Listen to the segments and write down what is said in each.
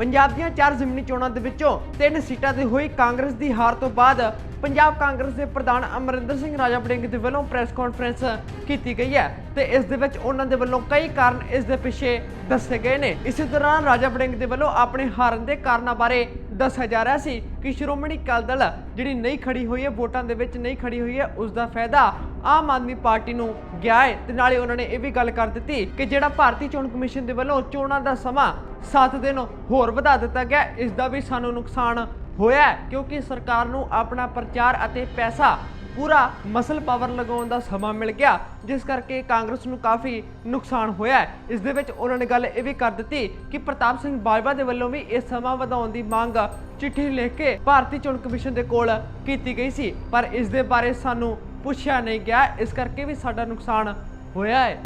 ਪੰਜਾਬ ਦੀਆਂ ਚਾਰ ਜ਼ਿਮਨੀ ਚੋਣਾਂ ਦੇ ਵਿੱਚੋਂ ਤਿੰਨ ਸੀਟਾਂ ਤੇ ਹੋਈ ਕਾਂਗਰਸ ਦੀ ਹਾਰ ਤੋਂ ਬਾਅਦ ਪੰਜਾਬ ਕਾਂਗਰਸ ਦੇ ਪ੍ਰਧਾਨ ਅਮਰਿੰਦਰ ਸਿੰਘ ਰਾਜਾ ਬੜਿੰਗ ਦੇ ਵੱਲੋਂ ਪ੍ਰੈਸ ਕਾਨਫਰੰਸ ਕੀਤੀ ਗਈ ਹੈ ਤੇ ਇਸ ਦੇ ਵਿੱਚ ਉਹਨਾਂ ਦੇ ਵੱਲੋਂ ਕਈ ਕਾਰਨ ਇਸ ਦੇ ਪਿੱਛੇ ਦੱਸੇ ਗਏ ਨੇ। ਇਸੇ ਦੌਰਾਨ ਰਾਜਾ ਬੜਿੰਗ ਦੇ ਵੱਲੋਂ ਆਪਣੇ ਹਾਰਨ ਦੇ ਕਾਰਨਾਂ ਬਾਰੇ ਦੱਸਿਆ ਜਾ ਰਿਹਾ ਸੀ ਕਿ ਸ਼੍ਰੋਮਣੀ ਅਕਾਲੀ ਦਲ ਜਿਹੜੀ ਨਹੀਂ ਖੜੀ ਹੋਈ ਹੈ, ਵੋਟਾਂ ਦੇ ਵਿੱਚ ਨਹੀਂ ਖੜੀ ਹੋਈ ਹੈ, ਉਸ ਦਾ ਫਾਇਦਾ ਆਮ ਆਦਮੀ ਪਾਰਟੀ ਨੂੰ ਗਿਆ ਹੈ। ਤੇ ਨਾਲੇ ਉਹਨਾਂ ਨੇ ਇਹ ਵੀ ਗੱਲ ਕਰ ਦਿੱਤੀ ਕਿ ਜਿਹੜਾ ਭਾਰਤੀ ਚੋਣ ਕਮਿਸ਼ਨ ਦੇ ਵੱਲੋਂ ਚੋਣਾਂ ਦਾ ਸਮਾਂ 7 ਦਿਨ ਹੋਰ ਵਧਾ ਦਿੱਤਾ ਗਿਆ, ਇਸ ਦਾ ਵੀ ਸਾਨੂੰ ਨੁਕਸਾਨ ਹੋਇਆ ਕਿਉਂਕਿ ਸਰਕਾਰ ਨੂੰ ਆਪਣਾ ਪ੍ਰਚਾਰ ਅਤੇ ਪੈਸਾ ਪੂਰਾ ਮਸਲ ਪਾਵਰ ਲਗਾਉਣ ਦਾ ਸਮਾਂ ਮਿਲ ਗਿਆ, ਜਿਸ ਕਰਕੇ ਕਾਂਗਰਸ ਨੂੰ ਕਾਫੀ ਨੁਕਸਾਨ ਹੋਇਆ ਇਸ ਦੇ ਵਿੱਚ ਉਹਨਾਂ ਨੇ ਗੱਲ ਇਹ ਵੀ ਕਰ ਦਿੱਤੀ ਕਿ ਪ੍ਰਤਾਪ ਸਿੰਘ ਬਾਜਵਾ ਦੇ ਵੱਲੋਂ ਵੀ ਇਹ ਸਮਾਂ ਵਧਾਉਣ ਦੀ ਮੰਗ ਚਿੱਠੀ ਲਿਖ ਕੇ ਭਾਰਤੀ ਚੋਣ ਕਮਿਸ਼ਨ ਦੇ ਕੋਲ ਕੀਤੀ ਗਈ ਸੀ, ਪਰ ਇਸ ਦੇ ਬਾਰੇ ਸਾਨੂੰ ਪੁੱਛਿਆ ਨਹੀਂ ਗਿਆ। ਇਸ ਕਰਕੇ ਵੀ ਸਾਡਾ ਨੁਕਸਾਨ ਹੋਇਆ ਹੈ।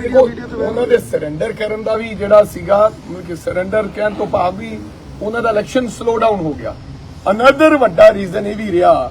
ਉਹਨਾਂ ਦੇ ਸਰੈਂਡਰ ਕਰਨ ਦਾ ਵੀ ਜਿਹੜਾ ਸੀਗਾ ਕਿ ਸਰੈਂਡਰ ਕਹਿਣ ਤੋਂ ਭਾਵ ਵੀ ਉਹਨਾਂ ਦਾ ਇਲੈਕਸ਼ਨ ਸਲੋ ਡਾਊਨ ਹੋ ਗਿਆ। ਅਨਦਰ ਵੱਡਾ ਰੀਜ਼ਨ ਇਹ ਵੀ ਰਿਹਾ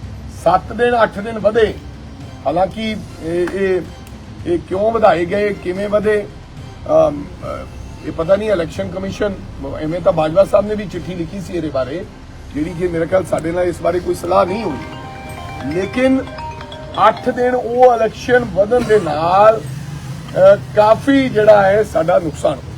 7 ਦਿਨ 8 ਦਿਨ ਵਧੇ। ਹਾਲਾਂਕਿ ਇਹ ਇਹ ਇਹ ਕਿਉਂ ਵਧਾਏ ਗਏ ਕਿਵੇਂ ਵਧੇ? ਅਮ, ਅ, ਇਹ ਪਤਾ ਨਹੀਂ ਇਲੈਕਸ਼ਨ ਕਮਿਸ਼ਨ ਐਵੇਂ ਤਾਂ ਬਾਜਵਾ ਸਾਹਿਬ ਨੇ ਵੀ ਚਿੱਠੀ ਲਿਖੀ ਸੀ ਇਹਦੇ ਬਾਰੇ ਜਿਹੜੀ ਕਿ ਮੇਰੇ ਖਿਆਲ ਸਾਡੇ ਨਾਲ ਇਸ ਬਾਰੇ ਕੋਈ ਸਲਾਹ ਨਹੀਂ ਹੋਈ। ਲੇਕਿਨ 8 ਦਿਨ ਉਹ ਇਲੈਕਸ਼ਨ ਵਧਣ ਦੇ ਨਾਲ ਅ, ਕਾਫੀ ਜਿਹੜਾ ਹੈ ਸਾਡਾ ਨੁਕਸਾਨ ਹੋਇਆ।